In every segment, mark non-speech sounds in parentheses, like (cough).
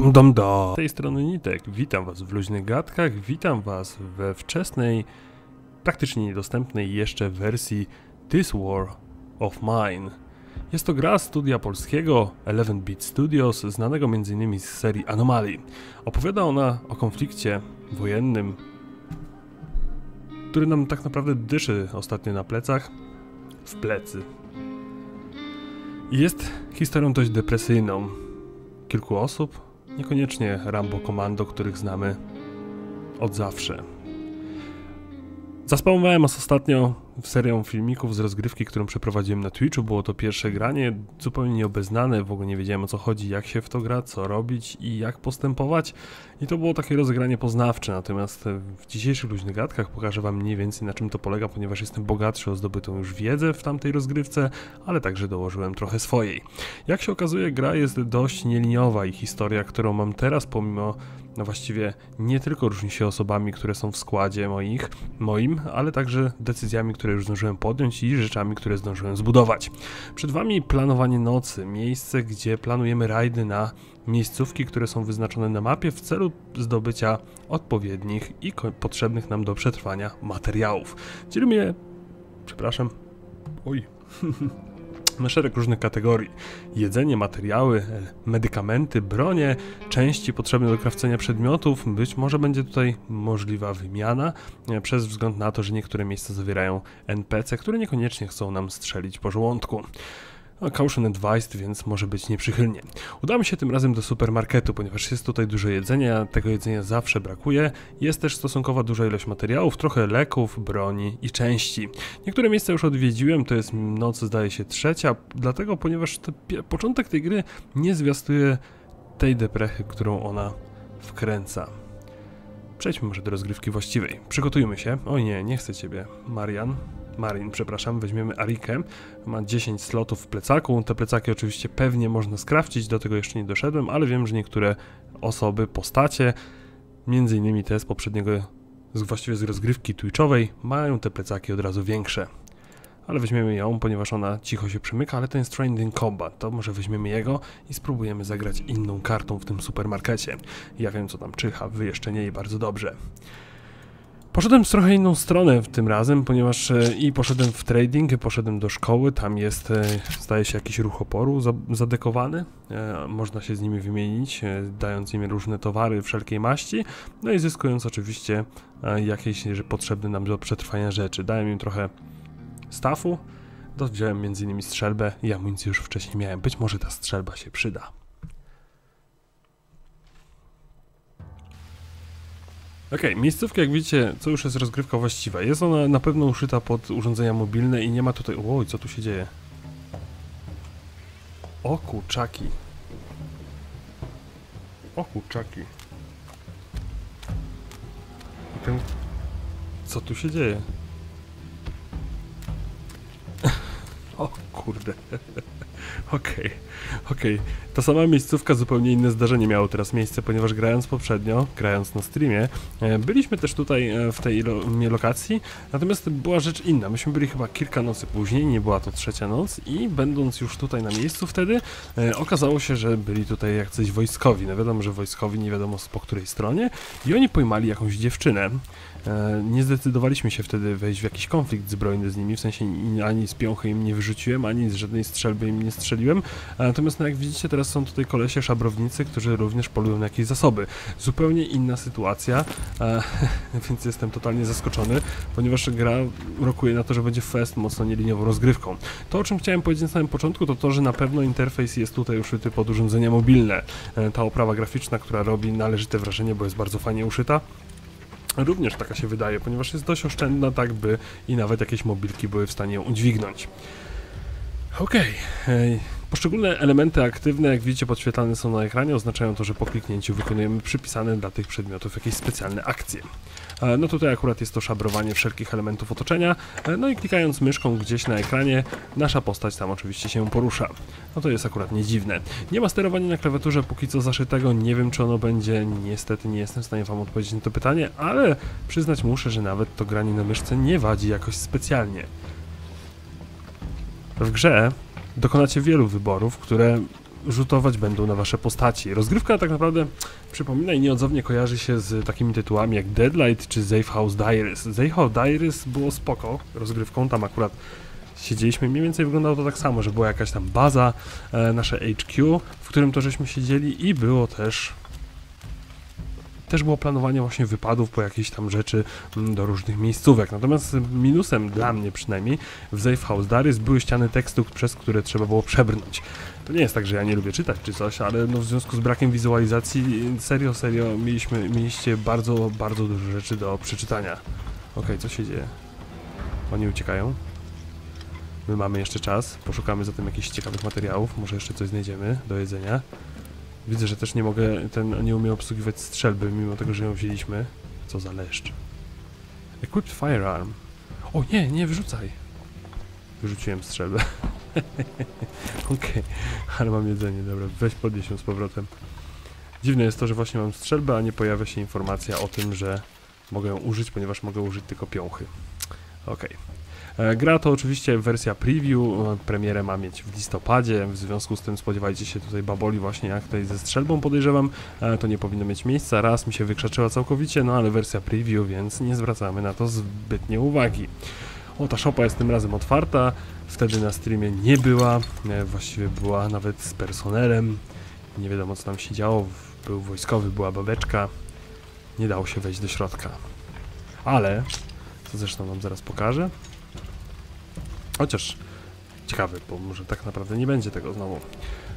Dom, dom, dom. Z tej strony Nitek. Witam Was w luźnych gadkach. Witam Was we wczesnej, praktycznie niedostępnej jeszcze wersji This War of Mine. Jest to gra studia polskiego 11-bit Studios, znanego m.in. z serii Anomaly. Opowiada ona o konflikcie wojennym, który nam tak naprawdę dyszy ostatnio na plecach, w plecy. Jest historią dość depresyjną. Kilku osób, niekoniecznie Rambo Commando, których znamy od zawsze. Zaspamowałem ostatnio serią filmików z rozgrywki, którą przeprowadziłem na Twitchu. Było to pierwsze granie, zupełnie nieobeznane, w ogóle nie wiedziałem o co chodzi, jak się w to gra, co robić i jak postępować. I to było takie rozegranie poznawcze, natomiast w dzisiejszych luźnych gadkach pokażę wam mniej więcej na czym to polega, ponieważ jestem bogatszy o zdobytą już wiedzę w tamtej rozgrywce, ale także dołożyłem trochę swojej. Jak się okazuje, gra jest dość nieliniowa i historia, którą mam teraz, pomimo no właściwie nie tylko różni się osobami, które są w składzie moich, moim, ale także decyzjami, które już zdążyłem podjąć i rzeczami, które zdążyłem zbudować. Przed Wami planowanie nocy, miejsce, gdzie planujemy rajdy na miejscówki, które są wyznaczone na mapie w celu zdobycia odpowiednich i potrzebnych nam do przetrwania materiałów. Dzielimy je, przepraszam, oj, (laughs) na szereg różnych kategorii. Jedzenie, materiały, e, medykamenty, bronie, części potrzebne do krawcenia przedmiotów. Być może będzie tutaj możliwa wymiana, e, przez wzgląd na to, że niektóre miejsca zawierają NPC, które niekoniecznie chcą nam strzelić po żołądku. Caution advised, więc może być nieprzychylnie. Udamy się tym razem do supermarketu, ponieważ jest tutaj dużo jedzenia, tego jedzenia zawsze brakuje. Jest też stosunkowo duża ilość materiałów, trochę leków, broni i części. Niektóre miejsca już odwiedziłem, to jest noc zdaje się trzecia, dlatego ponieważ te, początek tej gry nie zwiastuje tej deprechy, którą ona wkręca. Przejdźmy może do rozgrywki właściwej. Przygotujmy się. O nie, nie chcę ciebie, Marian. Marin, przepraszam, weźmiemy Arikę. Ma 10 slotów w plecaku. Te plecaki oczywiście pewnie można skrawcić, do tego jeszcze nie doszedłem, ale wiem, że niektóre osoby, postacie, między innymi te z poprzedniego, właściwie z rozgrywki Twitchowej, mają te plecaki od razu większe. Ale weźmiemy ją, ponieważ ona cicho się przymyka, ale to jest Trending Combat, to może weźmiemy jego i spróbujemy zagrać inną kartą w tym supermarkecie. Ja wiem co tam czyha, wy jeszcze nie i bardzo dobrze. Poszedłem w trochę inną stronę w tym razem, ponieważ e, i poszedłem w trading, poszedłem do szkoły, tam jest, e, zdaje się, jakiś ruch oporu zadekowany, e, można się z nimi wymienić, dając im różne towary wszelkiej maści, no i zyskując oczywiście jakieś potrzebne nam do przetrwania rzeczy. Dałem im trochę stafu, wziąłem m.in. strzelbę i amunicję już wcześniej miałem, być może ta strzelba się przyda. Okay, miejscówka jak widzicie, co już jest rozgrywka właściwa. Jest ona na pewno uszyta pod urządzenia mobilne i nie ma tutaj... Oj, co tu się dzieje? O kurczaki. O kurczaki. Ten... Co tu się dzieje? O kurde. (laughs) Okej, okay, okej. Okay. Ta sama miejscówka, zupełnie inne zdarzenie miało teraz miejsce, ponieważ grając poprzednio, grając na streamie, e, byliśmy też tutaj e, w tej lokacji, natomiast była rzecz inna. Myśmy byli chyba kilka nocy później, nie była to trzecia noc i będąc już tutaj na miejscu wtedy, e, okazało się, że byli tutaj jak coś wojskowi. No wiadomo, że wojskowi nie wiadomo po której stronie i oni pojmali jakąś dziewczynę. Nie zdecydowaliśmy się wtedy wejść w jakiś konflikt zbrojny z nimi, w sensie ani z piąchy im nie wyrzuciłem, ani z żadnej strzelby im nie strzeliłem. Natomiast no jak widzicie teraz są tutaj kolesie szabrownicy, którzy również polują na jakieś zasoby. Zupełnie inna sytuacja, e, (laughs) więc jestem totalnie zaskoczony, ponieważ gra rokuje na to, że będzie fest mocno nieliniową rozgrywką. To, o czym chciałem powiedzieć na samym początku, to to, że na pewno interfejs jest tutaj uszyty pod urządzenia mobilne. E, ta oprawa graficzna, która robi należyte wrażenie, bo jest bardzo fajnie uszyta, również taka się wydaje, ponieważ jest dość oszczędna, tak by i nawet jakieś mobilki były w stanie ją udźwignąć. Okej. Okay. Poszczególne elementy aktywne, jak widzicie, podświetlane są na ekranie, oznaczają to, że po kliknięciu wykonujemy przypisane dla tych przedmiotów jakieś specjalne akcje. E, no tutaj akurat jest to szabrowanie wszelkich elementów otoczenia, e, no i klikając myszką gdzieś na ekranie, nasza postać tam oczywiście się porusza. No to jest akurat nie dziwne. Nie ma sterowania na klawiaturze póki co zaszytego, nie wiem czy ono będzie, niestety nie jestem w stanie wam odpowiedzieć na to pytanie, ale przyznać muszę, że nawet to granie na myszce nie wadzi jakoś specjalnie. W grze dokonacie wielu wyborów, które rzutować będą na wasze postaci. Rozgrywka tak naprawdę przypomina i nieodzownie kojarzy się z takimi tytułami jak Deadlight czy Safe House Diaries. Safe House Diaries było spoko rozgrywką, tam akurat siedzieliśmy, mniej więcej wyglądało to tak samo, że była jakaś tam baza, e, nasze HQ, w którym to żeśmy siedzieli i było też też było planowanie właśnie wypadów po jakieś tam rzeczy mm, do różnych miejscówek. Natomiast minusem dla mnie przynajmniej w Safe House Darius były ściany tekstu, przez które trzeba było przebrnąć. To nie jest tak, że ja nie lubię czytać czy coś, ale no w związku z brakiem wizualizacji serio, serio mieliśmy, mieliście bardzo, bardzo dużo rzeczy do przeczytania. Okej, okay, co się dzieje? Oni uciekają. My mamy jeszcze czas, poszukamy zatem jakichś ciekawych materiałów, może jeszcze coś znajdziemy do jedzenia. Widzę, że też nie mogę, ten nie umie obsługiwać strzelby, mimo tego, że ją wzięliśmy. Co za leszcz. Equipped firearm. O nie, nie wyrzucaj. Wyrzuciłem strzelbę. (laughs) Okej, okay. ale mam jedzenie, dobra, weź podnieś ją z powrotem. Dziwne jest to, że właśnie mam strzelbę, a nie pojawia się informacja o tym, że mogę ją użyć, ponieważ mogę użyć tylko piąchy. Okej. Okay. E, gra to oczywiście wersja preview, e, premierę ma mieć w listopadzie, w związku z tym spodziewajcie się tutaj baboli właśnie jak tutaj ze strzelbą podejrzewam, e, to nie powinno mieć miejsca, raz mi się wykrzaczyła całkowicie, no ale wersja preview, więc nie zwracamy na to zbytnie uwagi. O, ta szopa jest tym razem otwarta, wtedy na streamie nie była, właściwie była nawet z personelem, nie wiadomo co tam się działo, był wojskowy, była babeczka, nie dało się wejść do środka. Ale, co zresztą wam zaraz pokażę, Chociaż ciekawy, bo może tak naprawdę nie będzie tego znowu.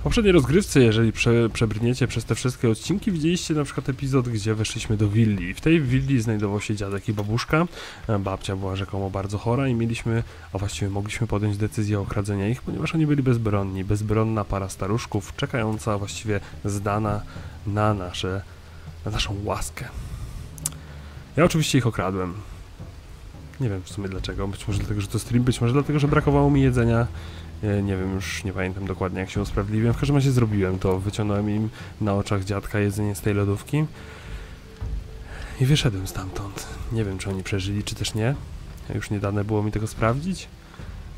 W poprzedniej rozgrywce, jeżeli prze, przebrniecie przez te wszystkie odcinki, widzieliście na przykład epizod, gdzie weszliśmy do willi. W tej willi znajdował się dziadek i babuszka. E, babcia była rzekomo bardzo chora i mieliśmy, a właściwie mogliśmy podjąć decyzję o okradzeniu ich, ponieważ oni byli bezbronni. Bezbronna para staruszków, czekająca, właściwie zdana na nasze, na naszą łaskę. Ja oczywiście ich okradłem. Nie wiem w sumie dlaczego, być może dlatego, że to stream, być może dlatego, że brakowało mi jedzenia. Nie wiem, już nie pamiętam dokładnie jak się usprawiedliwiłem. W każdym razie zrobiłem to. Wyciągnąłem im na oczach dziadka jedzenie z tej lodówki. I wyszedłem stamtąd. Nie wiem, czy oni przeżyli, czy też nie. Już nie dane było mi tego sprawdzić.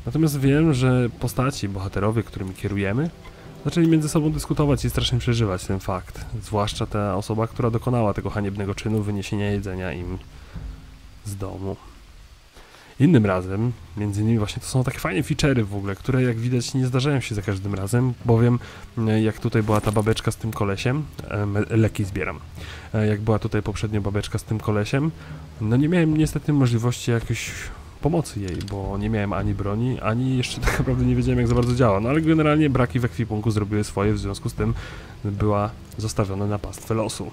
Natomiast wiem, że postaci, bohaterowie, którymi kierujemy, zaczęli między sobą dyskutować i strasznie przeżywać ten fakt. Zwłaszcza ta osoba, która dokonała tego haniebnego czynu wyniesienia jedzenia im z domu. Innym razem, między innymi właśnie to są takie fajne feature'y w ogóle, które jak widać nie zdarzają się za każdym razem, bowiem e, jak tutaj była ta babeczka z tym kolesiem, leki zbieram, e, jak była tutaj poprzednio babeczka z tym kolesiem, no nie miałem niestety możliwości jakiejś pomocy jej, bo nie miałem ani broni, ani jeszcze (laughs) tak naprawdę nie wiedziałem jak za bardzo działa, no ale generalnie braki w ekwipunku zrobiły swoje, w związku z tym była zostawiona na pastwę losu.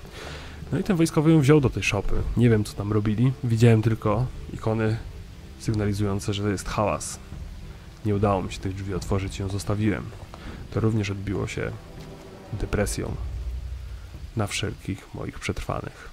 No i ten wojskowy ją wziął do tej szopy. Nie wiem co tam robili, widziałem tylko ikony sygnalizujące, że jest hałas. Nie udało mi się tych drzwi otworzyć i ją zostawiłem. To również odbiło się depresją na wszelkich moich przetrwanych.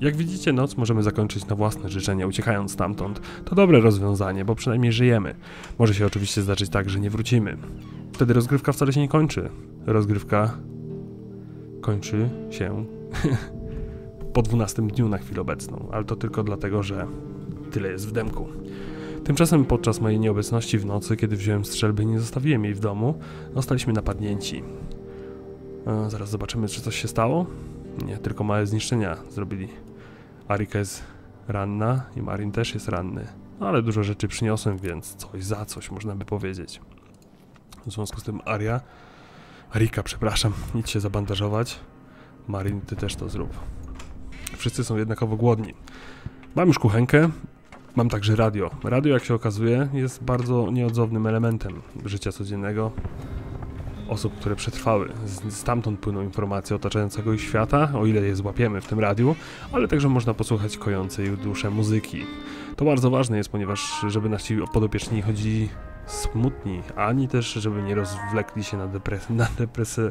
Jak widzicie, noc możemy zakończyć na własne życzenia, uciekając stamtąd. To dobre rozwiązanie, bo przynajmniej żyjemy. Może się oczywiście zdarzyć tak, że nie wrócimy. Wtedy rozgrywka wcale się nie kończy. Rozgrywka kończy się (laughs) po 12 dniu na chwilę obecną, ale to tylko dlatego, że tyle jest w demku. Tymczasem podczas mojej nieobecności w nocy, kiedy wziąłem strzelby i nie zostawiłem jej w domu, zostaliśmy napadnięci. E, zaraz zobaczymy, czy coś się stało. Nie, tylko małe zniszczenia zrobili. Arika jest ranna i Marin też jest ranny. No, ale dużo rzeczy przyniosłem, więc coś za coś można by powiedzieć. W związku z tym Aria, Arika, przepraszam, nic się zabandażować. Marin, ty też to zrób. Wszyscy są jednakowo głodni. Mam już kuchenkę, mam także radio. Radio, jak się okazuje, jest bardzo nieodzownym elementem życia codziennego osób, które przetrwały. Stamtąd płyną informacje otaczającego ich świata, o ile je złapiemy w tym radiu, ale także można posłuchać kojącej duszę muzyki. To bardzo ważne jest, ponieważ żeby nasi podopieczni chodzili smutni, ani też, żeby nie rozwlekli się na, depres na depresję,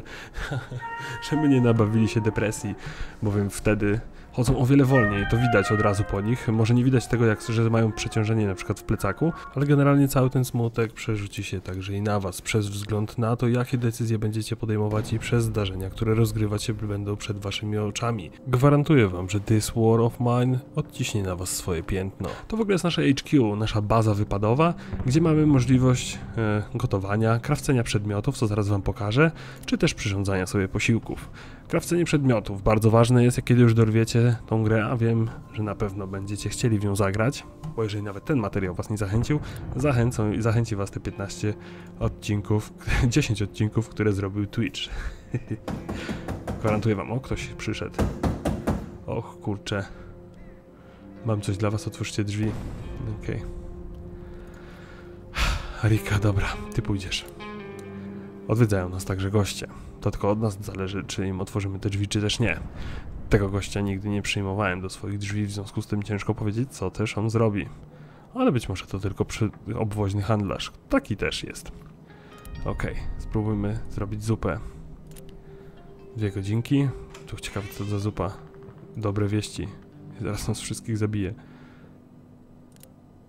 (laughs) żeby nie nabawili się depresji, bowiem wtedy chodzą o wiele wolniej, to widać od razu po nich. Może nie widać tego, jak, że mają przeciążenie na przykład w plecaku, ale generalnie cały ten smutek przerzuci się także i na was, przez wzgląd na to, jakie decyzje będziecie podejmować i przez zdarzenia, które rozgrywać się będą przed waszymi oczami. Gwarantuję wam, że This War of Mine odciśnie na was swoje piętno. To w ogóle jest nasze HQ, nasza baza wypadowa, gdzie mamy możliwość e, gotowania, krawcenia przedmiotów, co zaraz wam pokażę, czy też przyrządzania sobie posiłków. Krawcenie przedmiotów bardzo ważne jest, jak kiedy już dorwiecie tą grę, a wiem, że na pewno będziecie chcieli w nią zagrać, bo jeżeli nawet ten materiał was nie zachęcił, zachęcą zachęci was te 15 odcinków, (laughs) 10 odcinków, które zrobił Twitch. (laughs) Gwarantuję wam, o ktoś przyszedł. Och kurczę. Mam coś dla was, otwórzcie drzwi. Okej. Okay. Rika, dobra, ty pójdziesz. Odwiedzają nas także goście. To tylko od nas zależy, czy im otworzymy te drzwi, czy też nie. Tego gościa nigdy nie przyjmowałem do swoich drzwi, w związku z tym ciężko powiedzieć, co też on zrobi. Ale być może to tylko przy obwoźny handlarz. Taki też jest. Okej, okay, spróbujmy zrobić zupę. Dwie godzinki. Tu ciekawe co za zupa. Dobre wieści. Zaraz nas wszystkich zabije.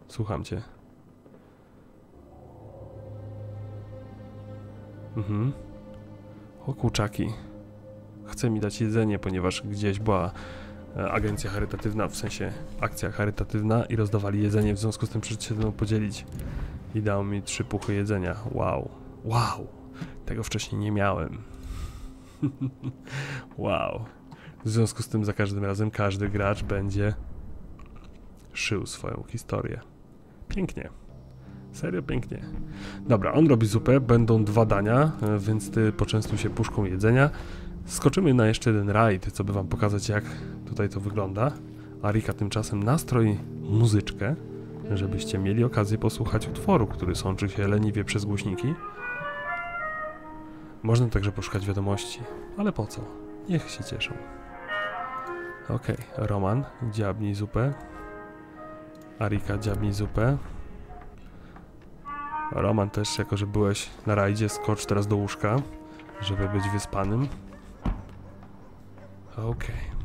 Słucham cię. Mhm. O kurczaki. Chce mi dać jedzenie, ponieważ gdzieś była e, agencja charytatywna, w sensie akcja charytatywna i rozdawali jedzenie, w związku z tym przyszedł się ze mną podzielić. I dał mi trzy puchy jedzenia. Wow. Wow. Tego wcześniej nie miałem. (laughs) wow. W związku z tym za każdym razem każdy gracz będzie szył swoją historię. Pięknie. Serio pięknie. Dobra, on robi zupę, będą dwa dania, e, więc ty poczęstuj się puszką jedzenia. Skoczymy na jeszcze jeden rajd, co by wam pokazać jak tutaj to wygląda. Arika tymczasem nastroi muzyczkę, żebyście mieli okazję posłuchać utworu, który sączy się leniwie przez głośniki. Można także poszukać wiadomości, ale po co? Niech się cieszą. Okej, okay. Roman, dziabnij zupę. Arika, dziabnij zupę. Roman też, jako że byłeś na rajdzie, skocz teraz do łóżka, żeby być wyspanym. Okej. Okay.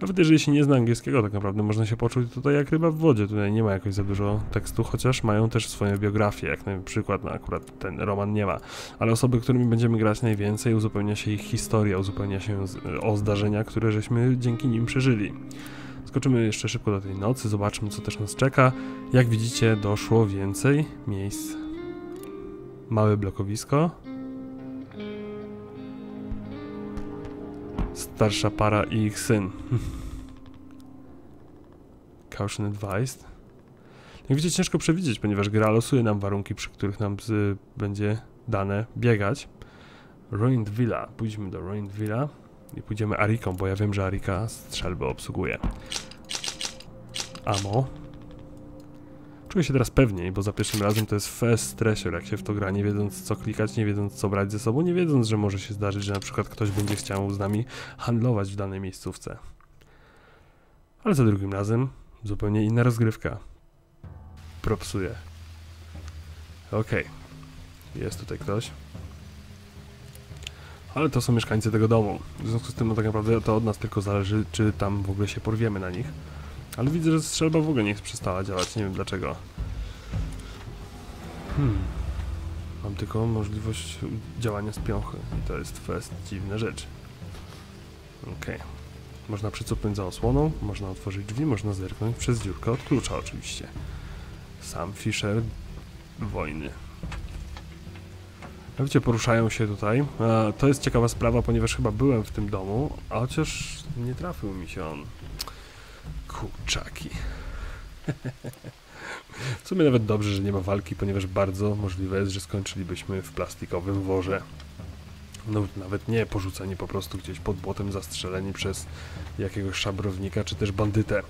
Nawet jeżeli się nie zna angielskiego, tak naprawdę można się poczuć tutaj jak ryba w wodzie. Tutaj nie ma jakoś za dużo tekstu, chociaż mają też swoje biografie, jak na przykład no akurat ten roman nie ma. Ale osoby, którymi będziemy grać najwięcej, uzupełnia się ich historia, uzupełnia się o zdarzenia, które żeśmy dzięki nim przeżyli. Skoczymy jeszcze szybko do tej nocy, zobaczmy co też nas czeka. Jak widzicie doszło więcej miejsc. Małe blokowisko. Starsza para i ich syn. (laughs) Caution advised. Jak widzicie ciężko przewidzieć, ponieważ gra losuje nam warunki, przy których nam z, będzie dane biegać. Ruined Villa. Pójdźmy do Ruined Villa i pójdziemy Ariką, bo ja wiem, że Arika strzelby obsługuje. Amo. Czuję się teraz pewniej, bo za pierwszym razem to jest fest stressor, jak się w to gra, nie wiedząc co klikać, nie wiedząc co brać ze sobą, nie wiedząc, że może się zdarzyć, że na przykład ktoś będzie chciał z nami handlować w danej miejscówce. Ale za drugim razem zupełnie inna rozgrywka. Propsuję. Okej. Okay. Jest tutaj ktoś. Ale to są mieszkańcy tego domu. W związku z tym no tak naprawdę to od nas tylko zależy, czy tam w ogóle się porwiemy na nich. Ale widzę, że strzelba w ogóle nie przestała działać, nie wiem dlaczego. Hmm. Mam tylko możliwość działania z piąchy i to jest fest dziwna rzecz. Okej. Okay. Można przycupnąć za osłoną, można otworzyć drzwi, można zerknąć przez dziurkę od klucza oczywiście. Sam Fisher wojny. Widzicie, poruszają się tutaj. E, to jest ciekawa sprawa, ponieważ chyba byłem w tym domu, a chociaż nie trafił mi się on. Kurczaki. (laughs) W sumie nawet dobrze, że nie ma walki, ponieważ bardzo możliwe jest, że skończylibyśmy w plastikowym worze. No, nawet nie porzuceni po prostu gdzieś pod błotem zastrzeleni przez jakiegoś szabrownika czy też bandytę.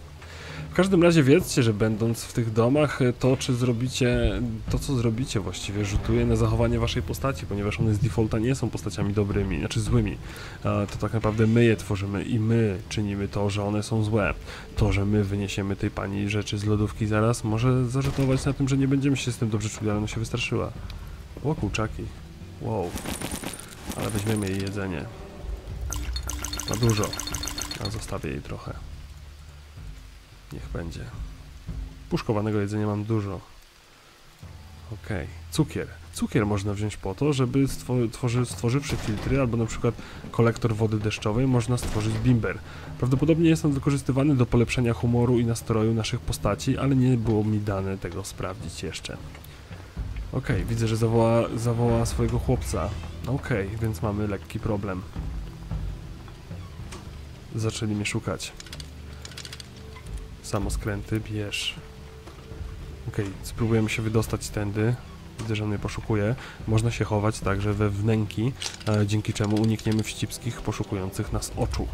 W każdym razie wiedzcie, że będąc w tych domach, e, to czy zrobicie, to co zrobicie właściwie rzutuje na zachowanie waszej postaci, ponieważ one z defaulta nie są postaciami dobrymi, znaczy złymi. To tak naprawdę my je tworzymy i my czynimy to, że one są złe. To, że my wyniesiemy tej pani rzeczy z lodówki zaraz, może zarzutować na tym, że nie będziemy się z tym dobrze czuli, ale ona się wystraszyła. O, kurczaki. Wow. Ale weźmiemy jej jedzenie. Na dużo. A zostawię jej trochę. Niech będzie. Puszkowanego jedzenia mam dużo. Okej. Cukier. Cukier można wziąć po to, żeby stwo- tworzy, stworzywszy filtry, albo na przykład kolektor wody deszczowej, można stworzyć bimber. Prawdopodobnie jest on wykorzystywany do polepszenia humoru i nastroju naszych postaci, ale nie było mi dane tego sprawdzić jeszcze. Okej, widzę, że zawoła, zawoła swojego chłopca. Okej, więc mamy lekki problem. Zaczęli mnie szukać. Samoskręty, bierz. Okej, spróbujemy się wydostać tędy. Widzę, że mnie poszukuje. Można się chować także we wnęki, dzięki czemu unikniemy wścibskich poszukujących nas oczu.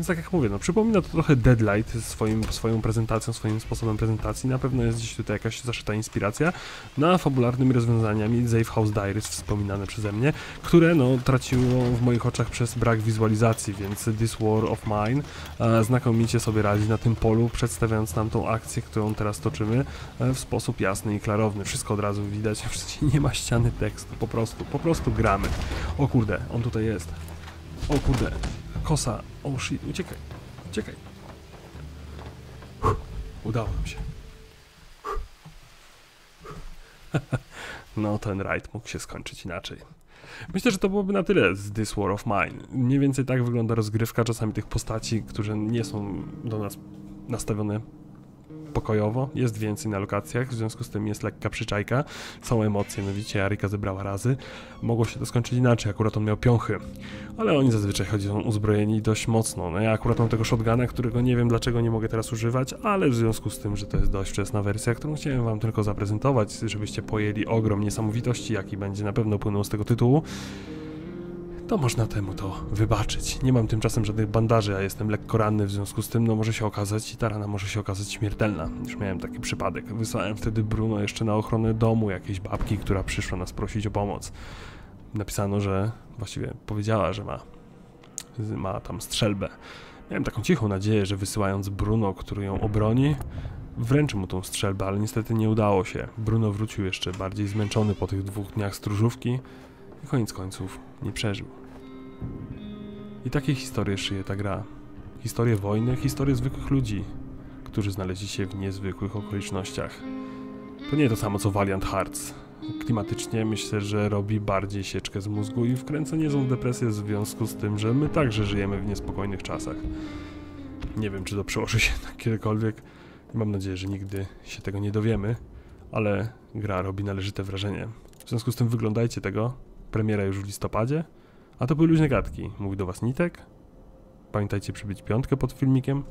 Więc tak jak mówię, no przypomina to trochę Deadlight swoim, swoją prezentacją, swoim sposobem prezentacji. Na pewno jest gdzieś tutaj jakaś zaszyta inspiracja na fabularnymi rozwiązaniami Safe House Diaries wspominane przeze mnie, które no traciło w moich oczach przez brak wizualizacji, więc This War of Mine e, znakomicie sobie radzi na tym polu, przedstawiając nam tą akcję, którą teraz toczymy e, w sposób jasny i klarowny. Wszystko od razu widać, (laughs) nie ma ściany tekstu, po prostu, po prostu gramy. O kurde, on tutaj jest. O kurde, kosa. O shit, uciekaj, uciekaj. Udało nam się. (laughs) No, ten rajd mógł się skończyć inaczej. Myślę, że to byłoby na tyle z This War of Mine. Mniej więcej tak wygląda rozgrywka czasami tych postaci, które nie są do nas nastawione pokojowo. Jest więcej na lokacjach, w związku z tym jest lekka przyczajka. Są emocje, no widzicie, Arika zebrała razy. Mogło się to skończyć inaczej, akurat on miał piąchy. Ale oni zazwyczaj chodzą uzbrojeni dość mocno. No ja akurat mam tego shotguna, którego nie wiem dlaczego nie mogę teraz używać, ale w związku z tym, że to jest dość wczesna wersja, którą chciałem wam tylko zaprezentować, żebyście pojęli ogrom niesamowitości, jaki będzie na pewno płynął z tego tytułu, to można temu to wybaczyć. Nie mam tymczasem żadnych bandaży, a jestem lekko ranny, w związku z tym no może się okazać i ta rana może się okazać śmiertelna. Już miałem taki przypadek. Wysłałem wtedy Bruno jeszcze na ochronę domu jakiejś babki, która przyszła nas prosić o pomoc. Napisano, że właściwie powiedziała, że ma ma tam strzelbę. Miałem taką cichą nadzieję, że wysyłając Bruno, który ją obroni, wręczy mu tą strzelbę, ale niestety nie udało się. Bruno wrócił jeszcze bardziej zmęczony po tych dwóch dniach stróżówki i koniec końców nie przeżył. I takie historie szyje ta gra. Historie wojny, historie zwykłych ludzi, którzy znaleźli się w niezwykłych okolicznościach. To nie to samo co Valiant Hearts. Klimatycznie myślę, że robi bardziej sieczkę z mózgu i wkręca niezłą depresję w związku z tym, że my także żyjemy w niespokojnych czasach. Nie wiem, czy to przełoży się na kiedykolwiek mam nadzieję, że nigdy się tego nie dowiemy, ale gra robi należyte wrażenie. W związku z tym wyglądajcie tego. Premiera już w listopadzie, a to były luźne gadki. Mówi do was Nitek. Pamiętajcie przybić piątkę pod filmikiem.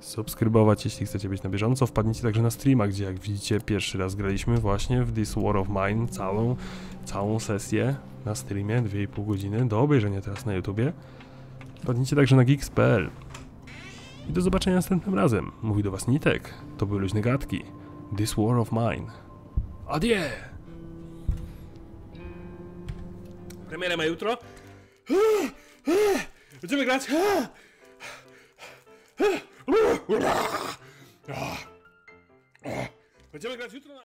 Subskrybować, jeśli chcecie być na bieżąco. Wpadnijcie także na streama, gdzie jak widzicie pierwszy raz graliśmy właśnie w This War of Mine całą, całą sesję na streamie, 2,5 godziny, do obejrzenia teraz na YouTubie. Wpadnijcie także na geeks.pl. I do zobaczenia następnym razem. Mówi do was Nitek. To były luźne gadki. This War of Mine. Adieu! Premierę ma jutro. Będziemy grać. Będziemy grać jutro na...